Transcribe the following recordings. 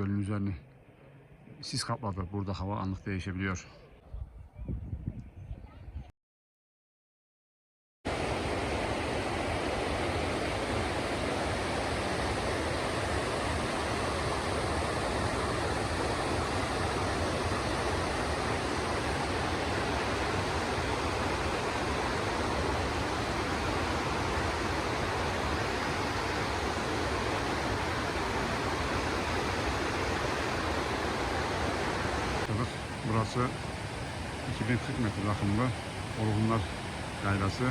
gölün üzerini sis kapladı. Burada hava anlık değişebiliyor. Burası 2040 metre rakımlı Orhunlar Yaylası.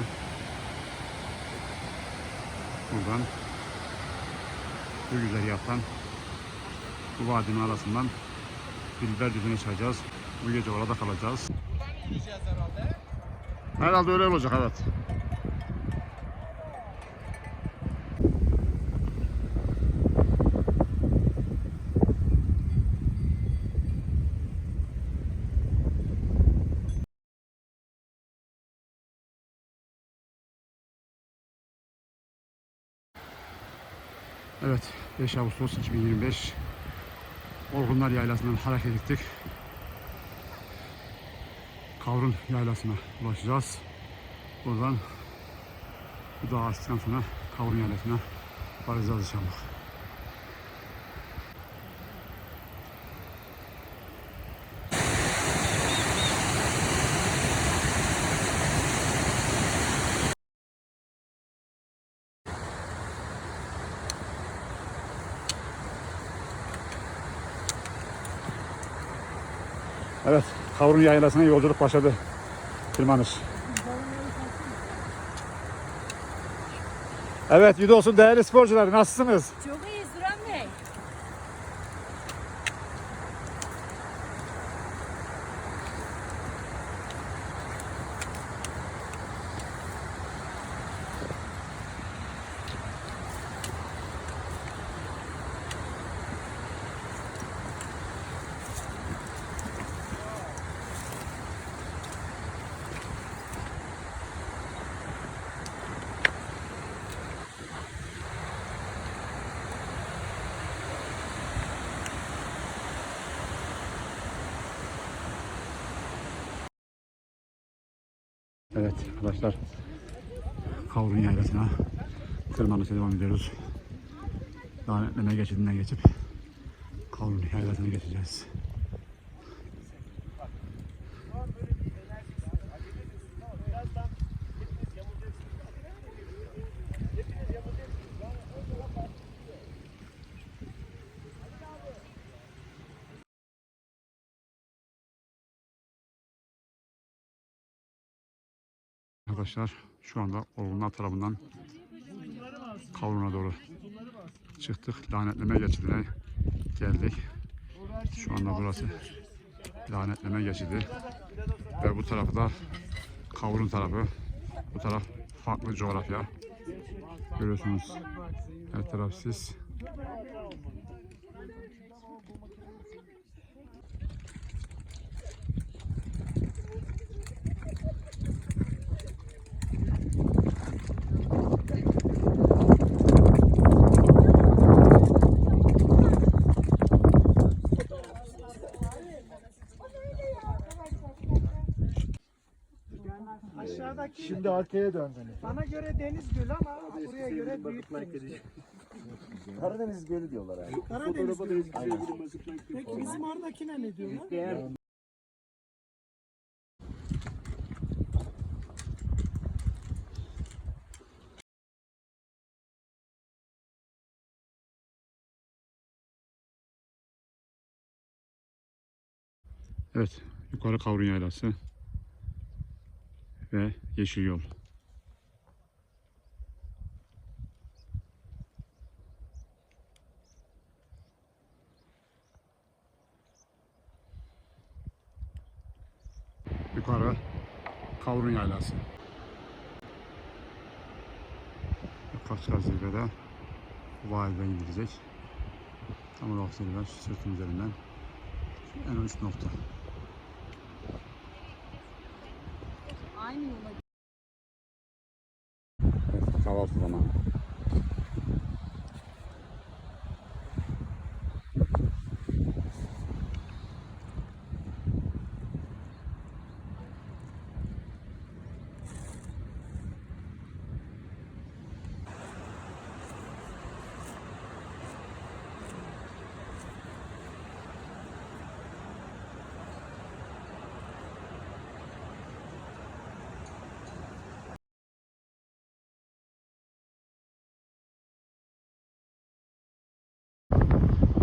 Buradan bu güzergahtan bu vadinin arasından Dilber düzüne çıkacağız. Bu gece orada kalacağız. Herhalde öyle olacak evet. Evet 5 Ağustos 2025 Orhunlar Yaylası'ndan hareket ettik. Kavrun Yaylası'na ulaşacağız. Buradan bu açtıktan sonra Kavrun Yaylası'na varacağız inşallah. Evet, Kavrun Yaylası'na yolculuk başladı. Tırmanış. Evet, yüzde olsun değerli sporcular. Nasılsınız? Çok iyiyiz Evet arkadaşlar. Kavrun Yaylası'na tırmanışa devam ediyoruz. Lanetleme geçidinden geçip Kavrun Yaylası'na geçeceğiz. Arkadaşlar şu anda Orhunlar tarafından Kavrun'a doğru çıktık. Lanetleme geçidine geldik. Şu anda burası lanetleme geçidi. Ve bu tarafı da Kavrun tarafı. Bu taraf farklı coğrafya. Görüyorsunuz. Her taraf sis. Aşağıdaki Şimdi arkaya döndünüz. bana göre deniz gölü ama buraya göre büyük deniz gölü. Karadeniz Gölü diyorlar abi. Karadeniz gölü. Peki bizim oradakine ne diyorlar? Evet, yukarı Kavrun Yaylası ve Yeşil Yol. Yukarı Kavrun Yaylası. Kaçkar zirvede validen gidilecek. Tam olarak zirve sırtın üzerinden en uç nokta. timing, like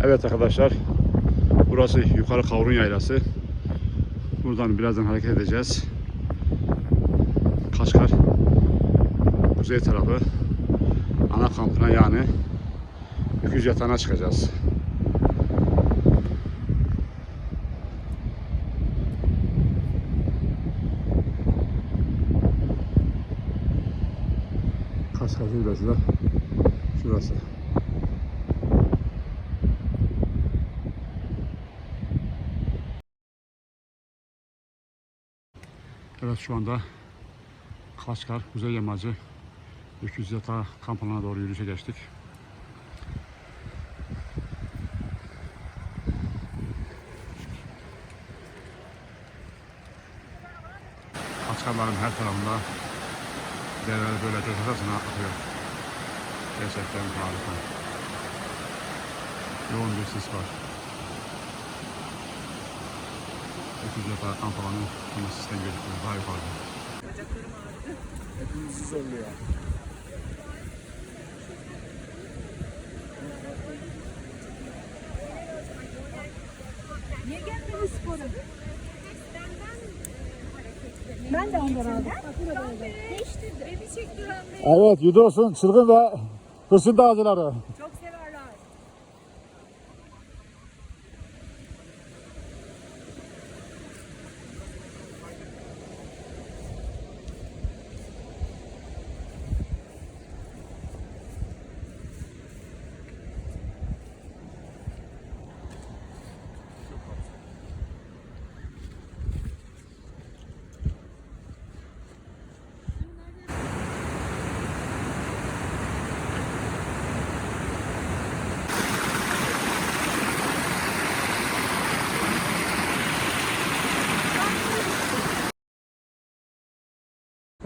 Evet arkadaşlar. Burası yukarı Kavrun Yaylası. Buradan birazdan hareket edeceğiz. Kaşgar kuzey tarafı ana kampına yani Öküz Yatağı'na çıkacağız. Kaşgar Zirvesi de şurası. Evet şu anda Kaşgar Kuzey Yamacı Öküz Yatağı kampına doğru yürüyüşe geçtik. Kaşgarların her tarafında dereler böyle coşarasına akıyor. Gerçekten harika. Yoğun bir sis var. Yatağı kamp alanı ama sistem gözüküyor. Daha yukarıda. Hepimizi zorluyor. Niye gelmedin spora? Ben de ondan aldım. Değiştirdim. Beni çek Duran Bey. Evet, Yudos'un çılgın ve hırsın dağcıları.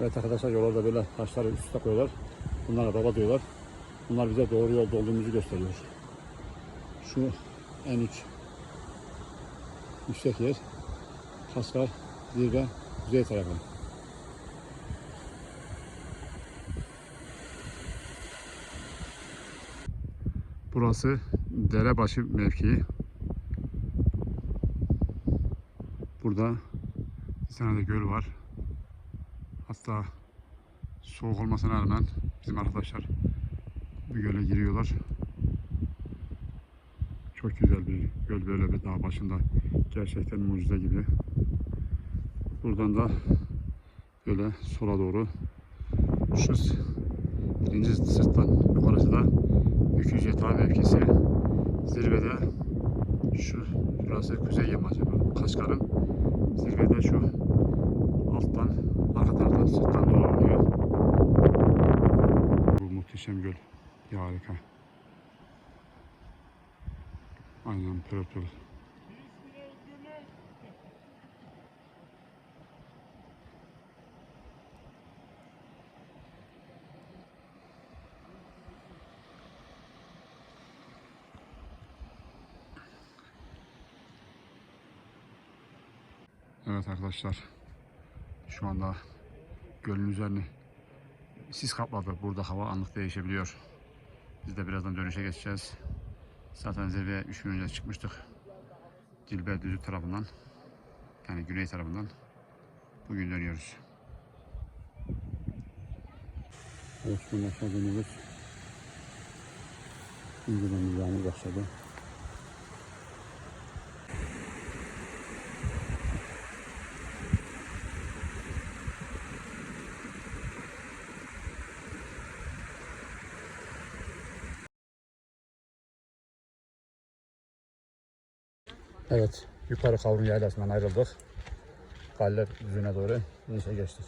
Evet arkadaşlar yollarda böyle taşları üst üste koyuyorlar. Bunlara baba diyorlar. Bunlar bize doğru yolda olduğumuzu gösteriyor. Şu en uç yüksek yer Kaskar, Zirve, Kuzey tarafı. Burası Derebaşı mevkii. Burada bir tane de göl var. Hatta soğuk olmasına rağmen bizim arkadaşlar bu göle giriyorlar. Çok güzel bir göl böyle bir dağ başında. Gerçekten mucize gibi. Buradan da böyle sola doğru şu birinci sırttan yukarısı da Öküz Yatağı mevkisi. Zirvede şu burası kuzey yamacı Kaşgar'ın. Zirvede şu alttan arka taraftan sırttan dolanıyor. Bu muhteşem göl. Ya harika. Aynen pırıl. Evet arkadaşlar. Şu anda gölün üzerini sis kapladı. Burada hava anlık değişebiliyor. Biz de birazdan dönüşe geçeceğiz. Zaten zirveye 3 gün önce çıkmıştık. Dilber Düzü tarafından. Yani güney tarafından. Bugün dönüyoruz. Evet şu an aşağı dönüyoruz. İnceden yağmur başladı. Evet, yukarı Kavrun Yaylası'ndan ayrıldık. Galler düzüne doğru inişe geçtik.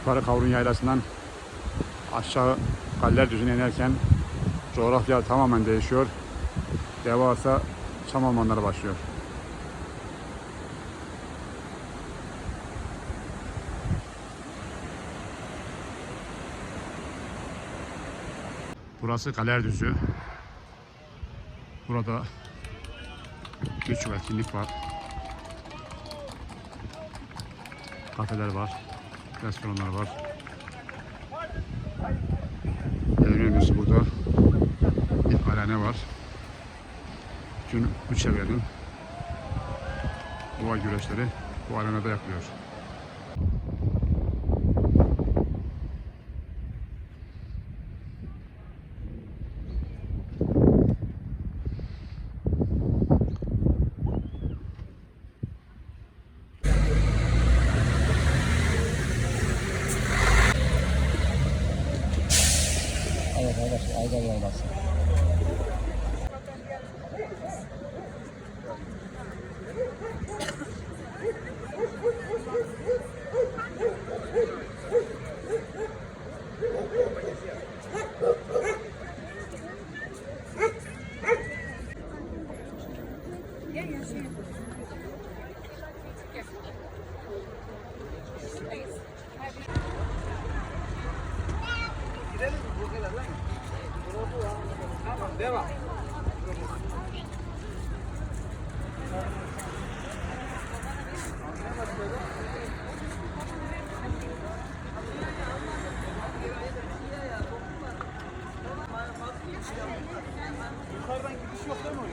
yukarı Kavrun Yaylası'ndan aşağı Galler Düzü'ne inerken coğrafya tamamen değişiyor. Devasa çam ormanları başlıyor. Burası Galer Düzü. Burada birçok etkinlik var. Kafeler var restoranlar var. Önemlisi burada bir arena var. Bütün bu çevrenin boğa güreşleri bu arenada yapılıyor. Tamam devam. Yukarıdan gidiş yok değil mi